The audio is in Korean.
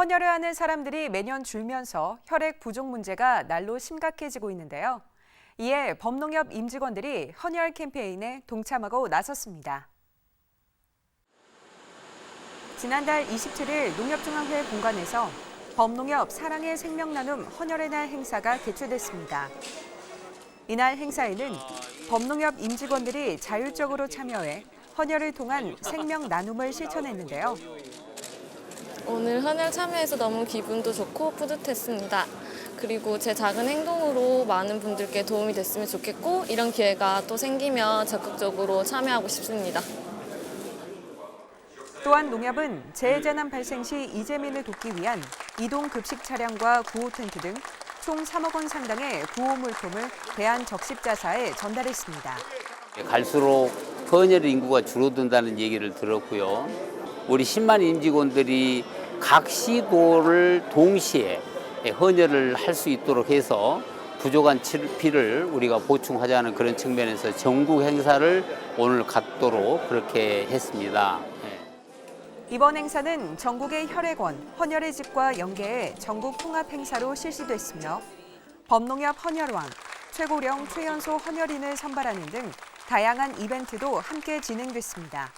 헌혈을 하는 사람들이 매년 줄면서 혈액 부족 문제가 날로 심각해지고 있는데요. 이에 범농협 임직원들이 헌혈 캠페인에 동참하고 나섰습니다. 지난달 27일 농협중앙회 본관에서 범농협 사랑의 생명 나눔 헌혈의 날 행사가 개최됐습니다. 이날 행사에는 범농협 임직원들이 자율적으로 참여해 헌혈을 통한 생명 나눔을 실천했는데요. 오늘 헌혈 참여해서 너무 기분도 좋고 뿌듯했습니다. 그리고 제 작은 행동으로 많은 분들께 도움이 됐으면 좋겠고 이런 기회가 또 생기면 적극적으로 참여하고 싶습니다. 또한 농협은 재해재난 발생 시 이재민을 돕기 위한 이동 급식 차량과 구호 텐트 등 총 3억 원 상당의 구호 물품을 대한적십자사에 전달했습니다. 갈수록 헌혈 인구가 줄어든다는 얘기를 들었고요. 우리 10만 임직원들이 각 시도를 동시에 헌혈을 할 수 있도록 해서 부족한 치- 피를 우리가 보충하자는 그런 측면에서 전국 행사를 오늘 갖도록 그렇게 했습니다. 예. 이번 행사는 전국의 혈액원, 헌혈의 집과 연계해 전국 통합 행사로 실시됐으며 범농협 헌혈왕, 최고령 최연소 헌혈인을 선발하는 등 다양한 이벤트도 함께 진행됐습니다.